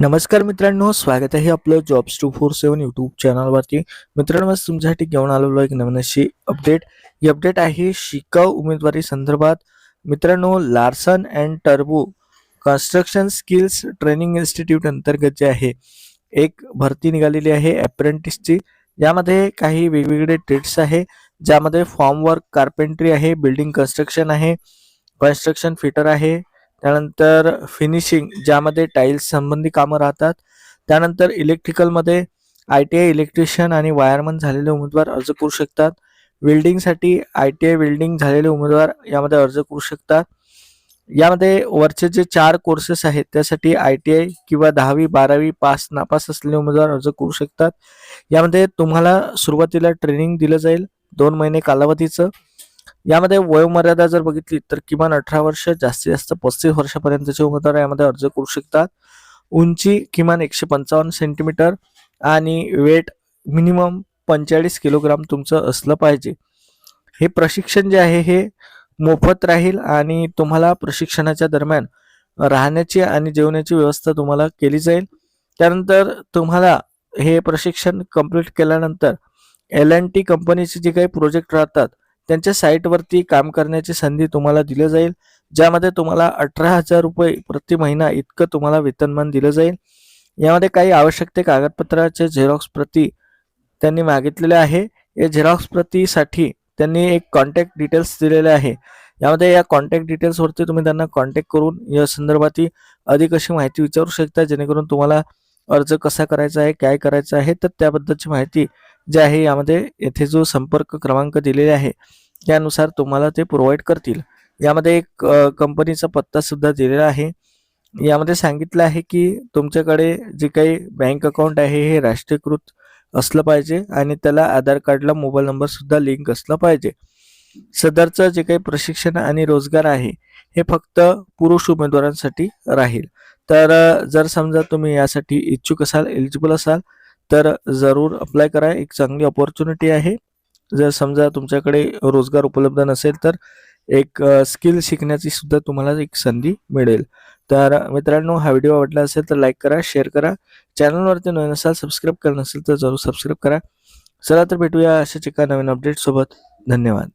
नमस्कार मित्रांनो स्वागत आहे आपलं jobs two four seven YouTube चॅनलवरती मित्रांनो आज तुमच्यासाठी घेऊन आलेलो एक नवीन अशी अपडेट ही अपडेट आहे शिकाऊ उमेदवारी संदर्भात. मित्रांनो लार्सन अँड टर्बो कन्स्ट्रक्शन स्किल्स ट्रेनिंग इन्स्टिट्यूट अंतर्गत जे आहे एक भरती निघालेली आहे अप्रेंटिसची यामध्ये काही वेगवेगळे ट्रेड्स आहे ज्यामध्ये फॉर्म वर्क कार्पेंट्री आहे बिल्डिंग कन्स्ट्रक्शन आहे कन्स्ट्रक्शन फिटर आहे त्यानंतर फिनिशिंग ज्यामध्ये टाईल्स संबंधी कामं राहतात. त्यानंतर इलेक्ट्रिकलमध्ये आय टी आय इलेक्ट्रिशियन आणि वायरमन झालेले उमेदवार अर्ज करू शकतात. वेल्डिंगसाठी आय टी आय वेल्डिंग झालेले उमेदवार यामध्ये अर्ज करू शकतात. यामध्ये वरचे जे चार कोर्सेस आहेत त्यासाठी आय टी आय किंवा दहावी बारावी पास नापास असलेले उमेदवार अर्ज करू शकतात. यामध्ये तुम्हाला सुरुवातीला ट्रेनिंग दिलं जाईल दोन महिने कालावधीचं. यामध्ये वयोमर्यादा जर बघितली तर किमान अठरा वर्ष जास्तीत जास्त पस्तीस वर्षापर्यंतचे उमेदवार यामध्ये अर्ज करू शकतात. उंची किमान एकशे पंचावन्न सेंटीमीटर आणि वेट मिनिमम पंचेचाळीस किलोग्राम तुमचं असलं पाहिजे. हे प्रशिक्षण जे आहे हे मोफत राहील आणि तुम्हाला प्रशिक्षणाच्या दरम्यान राहण्याची आणि जेवण्याची व्यवस्था तुम्हाला केली जाईल. त्यानंतर तुम्हाला हे प्रशिक्षण कंप्लीट केल्यानंतर एल अँड टी कंपनीचे जे काही प्रोजेक्ट राहतात त्यांच्या साईटवरती काम करण्याची संधी तुम्हाला दिली जाईल. ज्यामध्ये तुम्हाला अठरा हजार रुपये प्रति महिना इतकं तुम्हाला वेतनमान दिलं जाईल. यामध्ये काही आवश्यक ते कागदपत्राचे झेरॉक्स प्रती त्यांनी मागितलेले आहे. या झेरॉक्स प्रतीसाठी त्यांनी एक कॉन्टॅक्ट डिटेल्स दिलेले आहे. यामध्ये या कॉन्टॅक्ट डिटेल्सवरती तुम्ही त्यांना कॉन्टॅक्ट करून या संदर्भात अधिक अशी माहिती विचारू शकता जेणेकरून तुम्हाला अर्ज कसा करायचा आहे काय करायचं आहे तर त्याबद्दलची माहिती जे आहे यामध्ये येथे जो संपर्क क्रमांक दिलेले आहे त्यानुसार तुम्हाला ते प्रोव्हाइड करतील. यामध्ये एक कंपनीचा पत्ता सुद्धा दिलेला आहे. यामध्ये सांगितलं आहे की तुमच्याकडे जे काही बँक अकाउंट आहे हे राष्ट्रीयकृत असलं पाहिजे आणि त्याला आधार कार्डला मोबाईल नंबर सुद्धा लिंक असला पाहिजे. सदरचं जे काही प्रशिक्षण आणि रोजगार आहे हे फक्त पुरुष उमेदवारांसाठी राहील. तर जर समजा तुम्ही यासाठी इच्छुक असाल एलिजिबल असाल तर जरूर अप्लाय करा. एक चांगली ऑपॉर्च्युनिटी आहे. जर समजा तुमच्याकडे रोजगार उपलब्ध नसेल तर एक स्किल शिकण्याची सुद्धा तुम्हाला एक संधी मिळेल. तर मित्रांनो हा व्हिडिओ आवडला असेल तर लाईक करा शेअर करा. चॅनलवरती नवीन असाल सबस्क्राईब करणं असेल तर जरूर सबस्क्राईब करा. चला तर भेटूया अशाच एका नवीन अपडेट सोबत. धन्यवाद.